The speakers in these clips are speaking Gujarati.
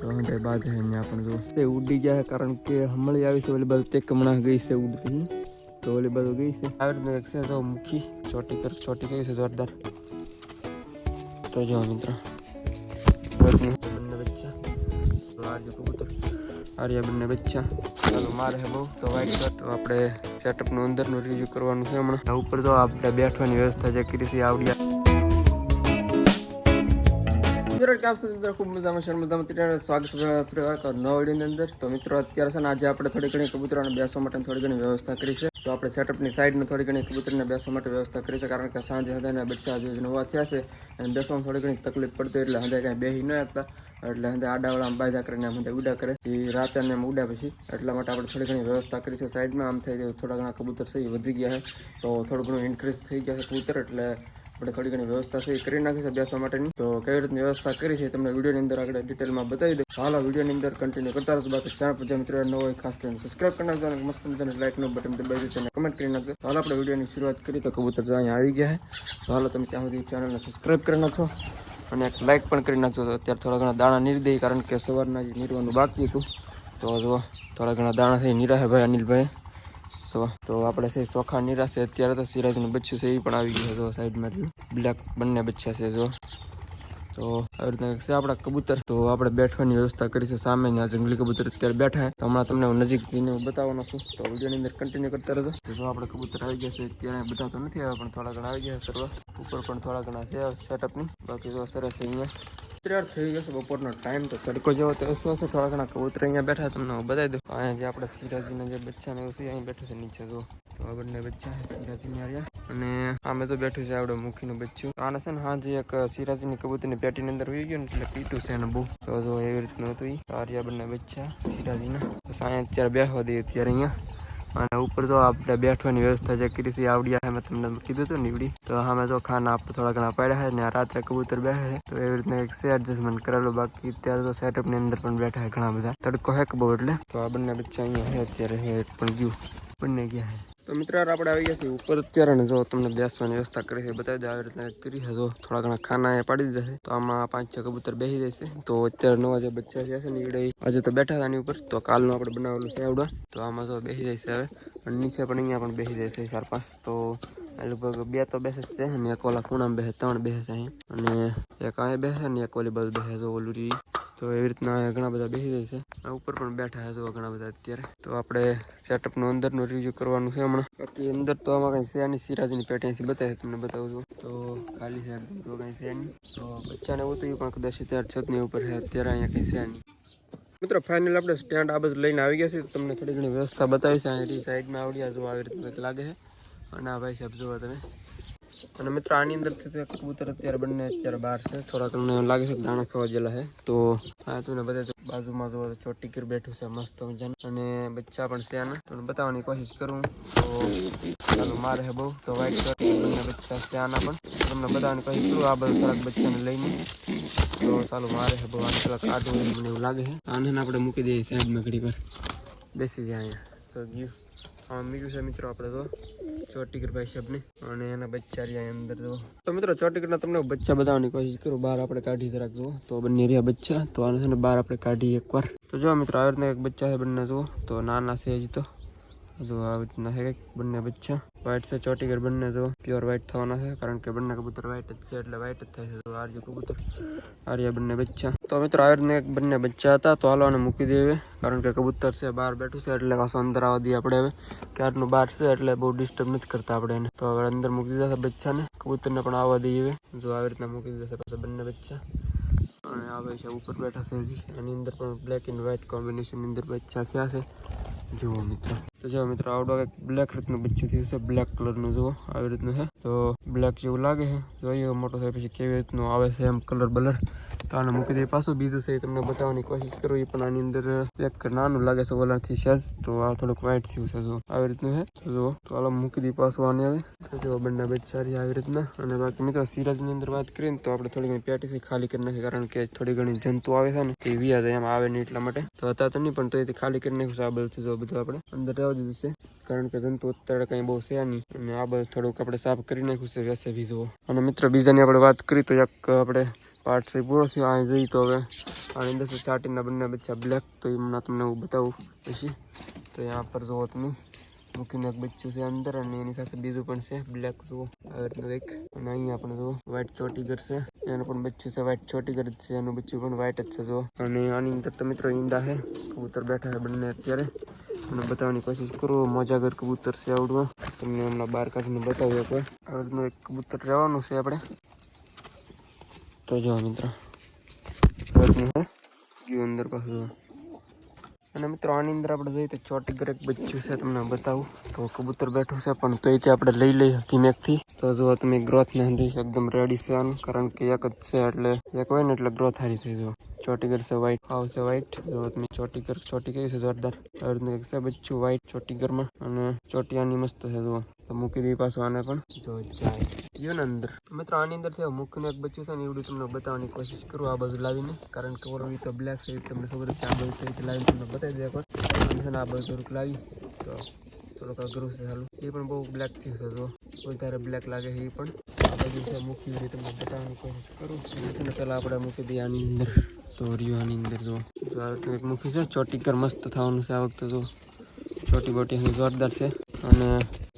કરી તો બાદ અહીંયા પણ જો ઉડી ગયા કારણ કે હમણાં આવી છે ઓલી બાજુ તે કમણા ગઈ છે ઉડતી તો ઓલી બાજુ ગઈ છે આવી રીતના એક છે તો મુખી ચોટી કર ચોટી ગઈ છે જોરદાર તો જો મિત્ર બંને બચ્ચા તો જો કબૂતર આર્યા બંને બચ્ચા ચાલો મારે હે બહુ તો વાઈટ કર તો આપણે સેટઅપનું અંદરનું રિવ્યુ કરવાનું છે હમણાં ઉપર તો આપણે બેઠવાની વ્યવસ્થા જે કરી છે આવડિયા ખૂબ મજામાં છે મજામાં? ત્યારે સ્વાગત છે ફરી વાર વિડીયોની અંદર. તો મિત્રો, અત્યારે છે આજે આપણે થોડી ઘણી કબૂતરોને બેસવા માટે થોડી ઘણી વ્યવસ્થા કરી છે. તો આપણે સેટઅપની સાઈડમાં થોડી ઘણી કબૂતરને બેસવા માટે વ્યવસ્થા કરી કારણ કે સાંજે હતા ને બચ્ચા જે નવા થયા છે અને બેસવામાં થોડી ઘણી તકલીફ પડતી એટલે હંધે કાંઈ બેસી ન હતા. એટલે હંધે આડાવાળા બાજા કરીને આમ ઉડા કરે. એ રાતે ને એમ પછી. એટલા માટે આપણે થોડી ઘણી વ્યવસ્થા કરી છે. સાઈડમાં આમ થઈ જાય થોડા ઘણા કબૂતર એ વધી ગયા છે. તો થોડું ઘણું ઇન્ક્રીઝ થઈ ગયા છે કબૂતર, એટલે આપણે થોડી ઘણી વ્યવસ્થા છે કરી નાખી છે બેસવા માટેની. તો કેવી રીતની વ્યવસ્થા કરી છે તમને વિડીયોની અંદર આગળ ડિટેલમાં બતાવી દઉં. હાલ વિડીયોની અંદર કન્ટિન્યુ કરતા રહેજો. બાકી ચેનલ પર જે મિત્રો ન હોય, ખાસ કરીને સબસ્ક્રાઇબ કરી નાખજો અને મસ્ત મજાનું લાઇકનું બટન દબાવી દેજો અને કમેન્ટ કરી નાખજો. હાલ આપણે વિડીયોની શરૂઆત કરી તો કબૂતર તો અહીંયા આવી ગયા છે. હાલો તમે ત્યાં સુધી ચેનલને સબસ્ક્રાઇબ કરી નાખશો અને એક લાઇક પણ કરી નાખજો. તો અત્યારે થોડા ઘણા દાણા નીર દઈએ, કારણ કે સવારના જે નીરવાનું બાકી હતું. તો જો થોડા ઘણા દાણા થઈ નીરા છે ભાઈ, અનિલભાઈ. તો તો આપણે છે, ચોખા નિરાશે અત્યારે તો સિરાજનું બચ્ચું છે, એ પણ આવી ગયું છે સાઈડમાં એટલું બ્લેક બંને બચ્ચા છે, જો. તો આવી રીતના છે આપણા કબૂતર. તો આપણે બેઠવાની વ્યવસ્થા કરી છે સામે આ જંગલી કબૂતર અત્યારે બેઠા તો હમણાં તમને હું નજીક જઈને બતાવવાનો છું. તો વિડીયોની અંદર કન્ટિન્યુ કરતા રહેજો. તો જો આપણે કબૂતર આવી ગયા છે, અત્યારે બધા તો નથી આવ્યા, પણ થોડા ઘણા આવી ગયા સર્વ. ઉપર પણ થોડા ઘણા છે સેટઅપની બાકી જો સરસ અહીંયા. તૈયાર થઈ જશે બપોરનો ટાઈમ તો તડકો જેવો તો શું હશે થોડા ઘણા કબૂતર અહીંયા બેઠા તમને હું બતાવી દઉં. અહીંયા જે આપણે સિરાજીના જે બચ્ચા ને એવું છે, અહીં બેઠું છે નીચે જો તો આ બંને બચ્ચા છે સિરાજીની આર્યા અને આમે તો બેઠું છે આવડે મુખીનું બચ્ચું. આને છે ને હાજે એક સિરાજીની કબૂતરની પેટીની અંદર વહી ગયું ને, એટલે પીટું છે એને બહુ. તો જો એવી રીતનું હતું. આર્યા બંને બચ્ચા સિરાજીના અહીંયા અત્યારે બેસવા દઈએ અત્યારે અહીંયા. અને ઉપર તો આપણે બેઠવાની વ્યવસ્થા જે કરી છે આવડી છે. મેં તમને કીધું હતું નીવડી તો અમે તો ખાના આપણે થોડા ઘણા પડ્યા છે ને રાત્રે કબૂતર બેઠે છે. તો એવી રીતના એક એડજસ્ટમેન્ટ કરેલું. બાકી અત્યારે તો સેટઅપની અંદર પણ બેઠા છે ઘણા બધા. તડકો હે બહુ એટલે? તો આ બંને બચ્ચા અહીંયા છે, અત્યારે એક પણ ગયું. બંને ગયા તો મિત્ર આપણે આવી ગયા છીએ ઉપર અત્યારે ને જો તમને બેસવાની વ્યવસ્થા કરી છે, બતાવી દે આવી રીતના કરી છે. જો થોડા ઘણા ખાના એ પાડી દીધા છે, તો આમાં પાંચ છ કબૂતર બેસી જશે. તો અત્યારે નવા જે બચ્ચા છે ને ઈવડે આજે તો બેઠા હતા એની ઉપર. તો કાલનું આપણે બનાવેલું છે આવડો. તો આમાં તો બેસી જશે હવે. અને નીચે પણ અહીંયા પણ બેસી જશે ચાર પાંચ. તો લગભગ બે તો બેસે જ છે, અને એક ઓલા ખૂણામાં બેસે, ત્રણ બેસે છે અને એક અહીંયા બેસે ને એક ઓલી બાજુ બેસે છે ઓલું તો એવી રીતના ઘણા બધા બેસી જાય છે. ઉપર પણ બેઠા જો ઘણા બધા અત્યારે. તો આપણે સેટઅપનું અંદરનું રિવ્યુ કરવાનું છે હમણાં. બાકી અંદર તો આમાં કંઈ છે નહીં. સિરાજની પેટી અહીંથી બતાવે તમને બતાવું છું. તો ખાલી છે તો કંઈ છે નહીં. તો બચ્ચાને એવું પણ કદાચ અત્યારે છતની ઉપર છે, અત્યારે અહીંયા કંઈ છે નહીં. મિત્રો ફાઇનલ આપણે સ્ટેન્ડ આ બધું લઈને આવી ગયા છે તમને થોડી ઘણી વ્યવસ્થા બતાવી છે. અહીંથી સાઈડમાં આવડ્યા જો આવી રીતે લાગે છે. અને આ ભાઈ સાહેબ જોવા તમે. અને મિત્રો, આની અંદર તો કબૂતર અત્યારે બંને અત્યારે બહાર છે. થોડાક તમને લાગે છે દાણા ખાવા જેલા છે. તો આ તું બધા બાજુમાં જો ચોટી કર બેઠું છે, મસ્ત મજાનું. અને બચ્ચા પણ છે આના. તમને બતાવવાની કોશિશ કરું. તો મારે હે બહુ. તો વાઈટ બંને બચ્ચા છે આના પણ. તમને બતાવવાની કોશિશ કરું, આ બધું થોડાક બચ્ચાને લઈને. તો ચાલો, મારે હે બહુ. આને થોડાક કાઢવું મને એવું લાગે છે. આને આપણે મૂકી દઈએ સાઈડમાં ઘડી પર. બેસી જાય અહીંયા. તો ગયું. હા, મીઠું છે મિત્રો, આપણે તો. ચોટીકર ભાઈ સાહેબને. અને એના બચ્ચા રહ્યા અંદર જો તો મિત્રો, ચોટીકરના તમને બચ્ચા બતાવવાની કોશિશ કરું. બહાર આપણે કાઢી જરાક, જુઓ. તો બંને રહ્યા બચ્ચા. તો આને છે ને બહાર આપણે કાઢી એકવાર. તો જો મિત્રો, આવી રીતના એક બચ્ચા છે બંને, જુઓ. તો નાના છે હજી તો. જો આવી રીતના છે કંઈક બંને બચ્ચા. વ્હાઈટ છે, ચોટીગર બંને જો પ્યોર વ્હાઇટ થવાના છે, કારણ કે બંને કબૂતર વ્હાઇટ જ છે, એટલે વ્હાઇટ જ થાય છે તો આર્ય કબૂતર. આર્યા બંને બચ્ચા. તો મિત્રો આવી રીતના એક બંને બચ્ચા હતા, તો હાલો આને મૂકી હવે, કારણ કે કબૂતર છે, બહાર બેઠું છે, એટલે પાછું અંદર આવવા દઈએ આપણે હવે. ક્યારનું બહાર છે, એટલે બહુ ડિસ્ટર્બ નથી કરતા આપણે એને. તો હવે અંદર મૂકી દીધા છે બચ્ચાને. કબૂતરને પણ આવવા દઈએ જો આવી રીતના મૂકી દીધા છે પાછા બંને બચ્ચા. અને આ ભાઈ છે, ઉપર બેઠા છે એની અંદર પણ બ્લેક એન્ડ વ્હાઈટ કોમ્બિનેશનની અંદર બચ્ચા થયા છે. જુઓ મિત્રો. તો જો મિત્રો, આવડો એક બ્લેક રીતનું બચ્ચું થયું છે બ્લેક કલરનું જુઓ, આવી રીતનું છે. તો બ્લેક જેવું લાગે છે. જોઈએ મોટો થાય પછી કેવી રીતનું આવે છે એમ કલર બલર તો આને મૂકી દઈએ પાછું. બીજું છે એ તમને બતાવવાની કોશિશ કરું. એ પણ આની અંદર એક નાનું લાગે છે, ઓલાથી સહેજ તો આ થોડુંક વાઇટ થયું છે, જો. આવી રીતનું છે. તો જુઓ તો હાલો મૂકી દઈએ પાછું આને આવે જો, બંને બે સારી આવી રીતના. અને બાકી મિત્રો, સિરાજની અંદર વાત કરીએ તો આપણે થોડી ઘણી પેટીસી ખાલી કરી નાખી. કારણ કે થોડી ઘણી જંતુ આવે છે ને તે જાય એમ આવે નહીં એટલા માટે. તો હતા તો નહીં, પણ તો એથી ખાલી કરી નાખ્યું છે આ બધું. જો, બધું આપણે અંદર રહેવા દીધું છે. કારણ કે જંતુ અત્યારે કંઈ બહુ છે નહીં. અને આ બધું થોડુંક આપણે સાફ કરી નાખ્યું છે વેસે જુઓ અને મિત્રો, બીજાની આપણે વાત કરી તો એક આપણે પાર્ટ થ્રી પૂરો થયો. અહીં જોઈ તો હવે આની અંદર છે ચાટીના બંને બચ્ચા બ્લેક તો એમના તમને હું બતાવું. પછી તો यहाँ પર જુઓ તમે. મૂકીને એક બચ્ચું છે અંદર અને એની સાથે બીજું પણ છે બ્લેક જુઓ. આવી રીતનું એક. અને અહીંયા પણ જુઓ વ્હાઈટ ચોટીગર છે. એનું પણ બચ્ચું છે વ્હાઈટ ચોટીગર જ છે. એનું બચ્ચું પણ વ્હાઈટ જ છે જુઓ. અને આની અંદર તો મિત્રો ઈંડા છે. કબૂતર બેઠા છે બંને અત્યારે. અને બતાવવાની કોશિશ કરું. મોજાગર કબૂતર છે આવડવા. તમને હમણાં બહાર કાઢીને બતાવ્યું એકવાર. આવી રીતનું એક કબૂતર રહેવાનું છે આપણે. તો જો મિત્રો ગયું અંદર પાછું અને મિત્રો આની અંદર આપણે જોઈએ તો ચોટીગર એક બચ્ચું છે તમને બતાવું તો કબૂતર બેઠું છે પણ તોય તે આપણે લઈ લઈએ ધીમેકથી તો જો તમે ગ્રોથ ને એકદમ રેડી છે આનું કારણ કે એક જ છે એટલે એક હોય ને એટલે ગ્રોથ સારી થઈ જો ચોટીગર છે વ્હાઈટ આવશે વ્હાઈટ જો તમે ચોટીગર, ચોટી કઈ છે જોરદાર? આવી રીતનું એક છે બચ્ચું વ્હાઈટ ચોટીગરમાં. અને ચોટિયાની મસ્ત છે જો તો મૂકી દઈ પાછું આને પણ. જો જાય. યો અંદર. મિત્રો, આની અંદર છે મૂકીને એક બચ્ચું છે ને, એવડું તમને બતાવવાની કોશિશ કરું આ બાજુ લાવીને. કારણ કે ઓરવી તો બ્લેક છે તમને ખબર છે. આ બાજુ છે લાવીને તમને બતાવી દે પણ. છે આ બાજુ થોડુંક લાવી. તો થોડોક અઘરું છે ચાલુ. એ પણ બહુ બ્લેક થયું છે જો વધારે બ્લેક લાગે છે એ પણ. આ બાજુ છે મૂકી તમને બતાવવાની કોશિશ કરું. છે ચાલો આપણે મૂકી દઈએ આની અંદર. તો રહ્યું અંદર જો. જો એક મૂકી છે ચોટીકર મસ્ત થવાનું છે આ વખતે જો. ચોટી બોટી એની જોરદાર છે. અને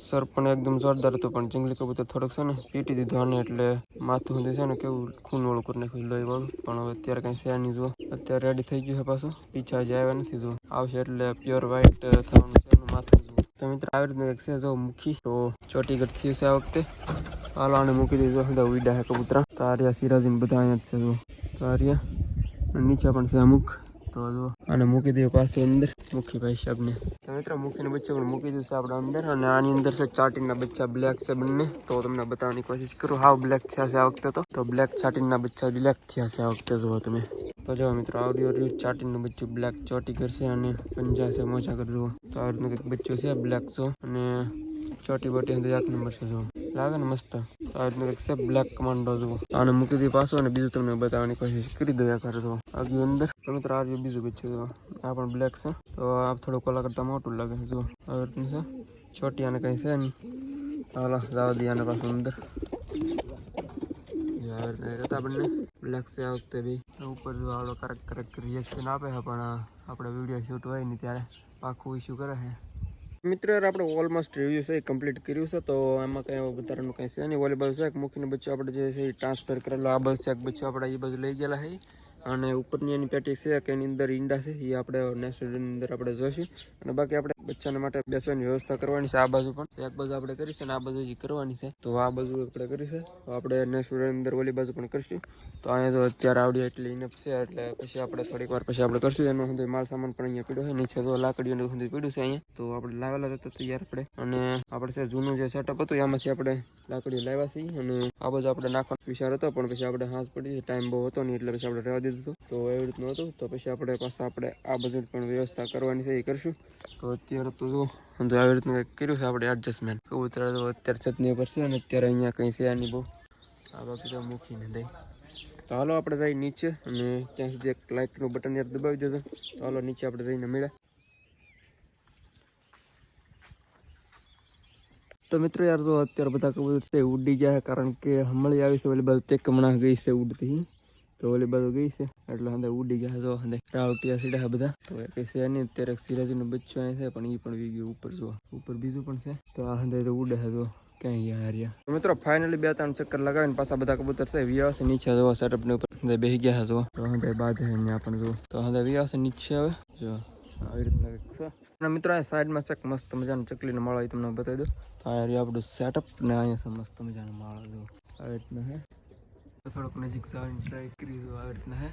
સર પણ એકદમ જોરદાર હતો, પણ જંગલી કબૂતર થોડોક છે ને પીટી દીધો અને એટલે માથું સુધી છે ને કેવું ખૂન વાળું કરી નાખ્યું લોહી વાળું. પણ હવે અત્યારે કઈ છે નહીં જુઓ અત્યારે રેડી થઈ ગયું છે પાછું. પીછા હજી આવ્યા નથી જુઓ આવશે એટલે પ્યોર વ્હાઈટ થવાનું છે માથું જુઓ તો મિત્ર આવી રીતનું એક છે જો મૂકી. તો ચોટી ગત થયું છે આ વખતે. હાલો આને મૂકી દીધો ઉડા છે કબૂતરા. તો આર્યા સિરાજીને બધા અહીંયા જ છે જુઓ તો આર્યા અને નીચે પણ છે અમુક. તો જો આને મૂકી દઈએ પાછું અંદર. મૂકી ભાઈ સાહેબને તો મિત્રો મૂકીને બચ્ચો પણ મૂકી દીધું છે આપણે અંદર. અને આની અંદર છે ચાટીના બચ્ચા બ્લેક છે બંને. તો તમને બતાવવાની કોશિશ કરું, હાવ બ્લેક થયા છે આ વખતે તો. તો બ્લેક ચાટીના બચ્ચા બ્લેક થયા છે આ વખતે, જુઓ તમે. તો જો મિત્રો આવડ્યું રહ્યું ચાટીનું બચ્ચું બ્લેક ચોટી કરશે અને પંજા છે, મોજા કરજો તો આ રીતનું કંઈક બચ્ચું છે બ્લેક છો અને ચોટી બોટી અંદર એક નંબર છે જુઓ લાગે ને મસ્ત? આ રીતનું કંઈક છે બ્લેક કમાન્ડો જુઓ આને મૂકી દઈએ પાછો અને બીજું તમને બતાવવાની કોશિશ કરી દઉં એકવાર જુઓ આગળ અંદર. તો મિત્રો આ બીજું બચ્ચું જુઓ આ પણ બ્લેક છે. તો આ થોડું કોલા કરતા મોટું લાગે છે, જુઓ. આ રીતનું છે. છોટી આને કંઈ છે નહીં. હાલો, જવા દઈએ આને પાછું અંદર. જો આ રીતના બ્લેક છે બી. ઉપર જો આવડો કરક કરક રિએક્શન આપે છે, પણ આપણે વીડિયો શૂટ હોય ને ત્યારે આખું ઇસ્યુ કરે છે. મિત્રો યાર આપણે ઓલમોસ્ટ રિવ્યુ છે એ કમ્પ્લીટ કર્યું છે, તો એમાં કંઈ વધારાનું કંઈ છે નહીં. વોલીબોલ છે મૂકીને બચ્ચો આપણે જે છે ટ્રાન્સફર કરેલો આ બસ છે બચ્ચો આપણે એ બાજુ લઈ ગયેલા છે. અને ઉપરની એની પેટી છે કે એની અંદર ઈંડા છે એ આપણે નેક્સ્ટ વિડીયોની અંદર આપણે જોઈશું. અને બાકી આપણે બચ્ચાને માટે બેસવાની વ્યવસ્થા કરવાની છે આ બાજુ પણ. એક બાજુ આપણે કરી છે અને આ બાજુ હજી કરવાની છે. તો આ બાજુ આપણે કરી છે. તો આપણે નેક્સ્ટ વિડીયોની અંદર ઓલી બાજુ પણ કરીશું. તો અહીંયા તો અત્યારે આવડી એટલી ઇનફ છે, એટલે પછી આપણે થોડીક વાર પછી આપણે કરશું. એનો સુધી માલ સામાન પણ અહીંયા પીડ્યો છે. નીચે તો લાકડીઓનું સુધી પીડ્યું છે અહીંયા. તો આપણે લાવેલા હતા તૈયાર આપણે. અને આપણે છે જૂનું જે સેટઅપ હતું, એમાંથી આપણે લાકડીઓ લાવ્યા છીએ. અને આ બાજુ આપણે નાખવાનો વિચાર હતો, પણ પછી આપણે હાથ પડી ટાઈમ બહુ હતો નહીં, એટલે પછી આપણે રહેવા દીધું. હતું તો એવી રીતનું હતું. તો પછી આપણે પાછા આપણે આ બધું પણ વ્યવસ્થા કરવાની છે, એ કરશું. તો અત્યારે તો જો, તો આવી રીતનું કંઈક કર્યું છે આપણે એડજસ્ટમેન્ટ કબૂતર તો અત્યારે છતની ઉપર છે અને અત્યારે અહીંયા કંઈ છે નહીં બહુ. આ બાકી તો મૂકીને દઈ. તો હાલો આપણે જઈ નીચે અને ત્યાં સુધી એક લાઇકનું બટન યાર દબાવી દેજો. તો હાલો નીચે આપણે જઈને મળ્યા. તો મિત્રો યાર, જો અત્યારે બધા કબૂતર છે ઉડી ગયા કારણ કે હમણાં આવી છે, ઓલી બાજુ તે કમણા ગઈ છે ઉડતી. તો ઓલી બાજુ ગઈ છે. એટલે અંદર ઉડી ગયા જો, હંદે રાવટિયા સીડા બધા. તો એ છે નહીં, અત્યારે સિરાજીનું બચ્ચું અહીં છે, પણ એ પણ વી ગયું ઉપર જો. ઉપર બીજું પણ છે. તો આ અંદર તો ઉડે છે જો, ક્યાંય હાર્યા. મિત્રો ફાઇનલી બે ત્રણ ચક્કર લગાવીને પાછા બધા કબૂતર છે વ્યાસ નીચે જોવા સેટઅપ ને ઉપર બેસી ગયા જો. તો હંદે બાદ પણ જો. તો હંદે વિયાસ નીચે આવે જો, આવી રીતના છે. અને મિત્રો અહીંયા સાઈડમાં છે મસ્ત મજાનો ચકલીનો માળો એ તમને બતાવી દઉં. તો આ આપણું સેટઅપ ને અહીંયા મસ્ત મજાનો માળો, જો. આવી રીતના હે. થોડોક નજીક જવાની ટ્રાય કરી દો આવી રીતના, હે?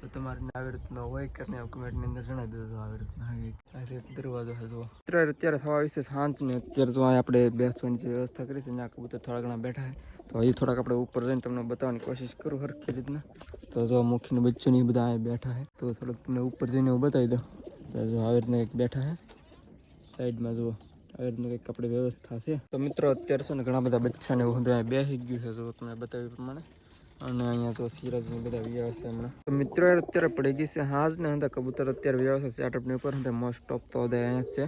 તો તમારે આવી રીતના હોય ને નહીં કમેન્ટની અંદર જણાવી દેજો આવી રીતના, હે રીતે દરવાજો જો. અત્યારે અત્યારે થવા વિશે સાંજ ને અત્યારે તો આપણે બેસવાની જે વ્યવસ્થા કરી છે, ત્યાં કબૂતર થોડા ઘણા બેઠા છે. તો હજી થોડાક આપણે ઉપર જઈને તમને બતાવવાની કોશિશ કરું હરખી રીતના. તો જો મુખીને બચ્ચું ને બધા અહીંયા બેઠા છે. તો થોડુંક તમને ઉપર જઈને હું બતાવી દઉં. તો જો આવી રીતના એક બેઠા છે. સાઈડમાં જુઓ. આવી રીતનું કંઈક આપણે વ્યવસ્થા છે. તો મિત્રો, અત્યારે છે ને ઘણા બધા બચ્ચાને એવું બેસી ગયું છે, જો તમને બતાવ્યું પ્રમાણે. અને અહીંયા તો સિરાજની બધા વ્યવસ્થા છે હમણાં મિત્રો અત્યારે પડી ગઈ છે હાજ ને હતા કબૂતર અત્યારે વ્યવસ્થા સેટઅપની ઉપર હતા મોસ્ટ ઓફ તો બધા અહીંયા છે.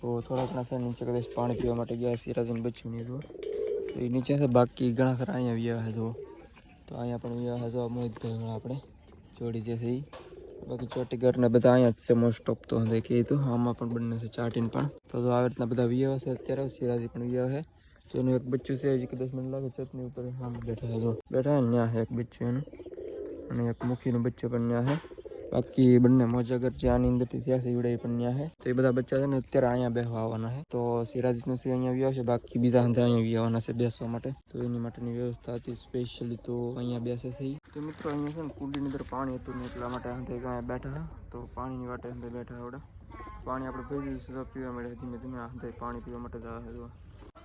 તો થોડા ઘણા છે, નીચે કદાચ પાણી પીવા માટે ગયા સિરાજને બચ્યું નહીં તો એ નીચે છે, બાકી ઘણા ખરા અહીંયા વ્યવહાર જુઓ તો અહીંયા પણ વ્યવહાર જોવા મોહિતભાઈ આપણે. જોડી જે છે એ બાકી ઘરના બધા અહીંયા છે મોસ્ટ ઓફ તો દેખીએ તો. આમાં પણ બંને છે, ચાટીને પણ. તો આવી રીતના બધા વ્યવહાર છે, અત્યારે સિરાજી પણ વ્યવહાર છે. તો એનું એક બચ્ચું છે, હજી દસ મિનિટ લાગે ચટની ઉપર આમ બેઠા છે, જો. બેઠા છે ત્યાં છે એક બચ્ચું એનું. અને એક મુખીનું બચ્ચું પણ ત્યાં છે. બાકી બંને મોજાગર જે આની અંદરથી થયા છે, ઈવડે પણ ત્યાં છે. તો એ બધા બચ્ચા છે ને, અત્યારે અહીંયા બેસવા આવવાના છે. તો સિરાજનો સિંહ અહીંયા વ્યા છે, બાકી બીજા હંધે અહીંયા આવવાના છે, બેસવા માટે. તો એની માટેની વ્યવસ્થા હતી સ્પેશિયલી તો અહીંયા બેસે છે. તો મિત્રો અહીંયા છે ને, કુંડીની અંદર પાણી હતું ને, એટલા માટે હંધે અહીંયા બેઠા હા તો પાણીની વાટે હંધે બેઠા આવડે. પાણી આપણે પી દીધું પીવા માટે ધીમે ધીમે હંધે પાણી પીવા માટે જ આવે છે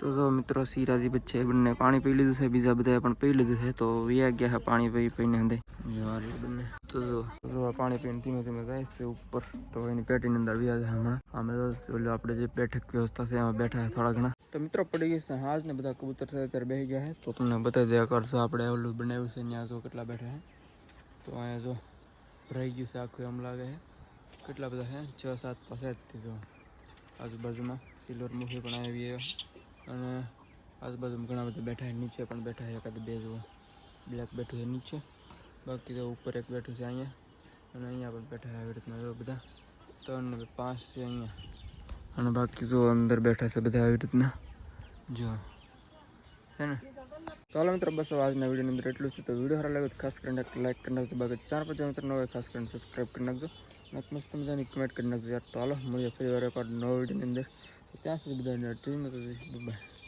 તો જો મિત્રો સિરાજી બચ્ચે બંને પાણી પી લીધું છે, બીજા બધાએ પણ પી લીધું છે, તો વ્યા ગયા છે પાણી પી પીને રહ્યું બંને. તો જો પાણી પીને ધીમે ધીમે જાય છે ઉપર. તો એની પેટીની અંદર વ્યા છે હમણાં. અમે તો ઓલું આપણે જે બેઠક વ્યવસ્થા છે, એમાં બેઠા થોડા ઘણા. તો મિત્રો પડી ગયા છે હાજ ને બધા કબૂતર છે અત્યારે બેસી ગયા છે. તો તમને બતાવી દે કરશો આપણે ઓલું બનાવ્યું છે ત્યાં જો કેટલા બેઠા છે. તો અહીંયા જો રહી ગયું છે આખું એમ લાગે છે. કેટલા બધા છે? છ, સાત પાસે જ જો. આજુબાજુમાં સિલ્વર મુખી પણ આવી આવ્યા અને આજુબાજુમાં ઘણા બધા બેઠા નીચે પણ બેઠા છે, એકાદ બે જુઓ. બ્લેક બેઠું છે, નીચે. બાકી તો ઉપર એક બેઠું છે અહીંયા. અને અહીંયા પણ બેઠા આવી રીતના જો બધા. ત્રણ ને પાંચ છે અહીંયા. અને બાકી જો અંદર બેઠા છે બધા આવી રીતના. જો. હે ને? ચાલો મિત્રો, બસ આજના વિડીયોની અંદર એટલું છે. તો વીડિયો સારા લાગે તો ખાસ કરીને લાઈક કરી નાખજો. બાકી ચાર પાંચ મિત્રો નવો ખાસ કરીને સબસ્ક્રાઈબ કરી નાખજો. અને મસ્ત મજાની કમેન્ટ કરી નાખજો યાર. તો હાલો, મળીએ ફરી વાર એક નવો વિડીયોની અંદર. ત્યાં સુધી બધા ટ્રીમાં બાય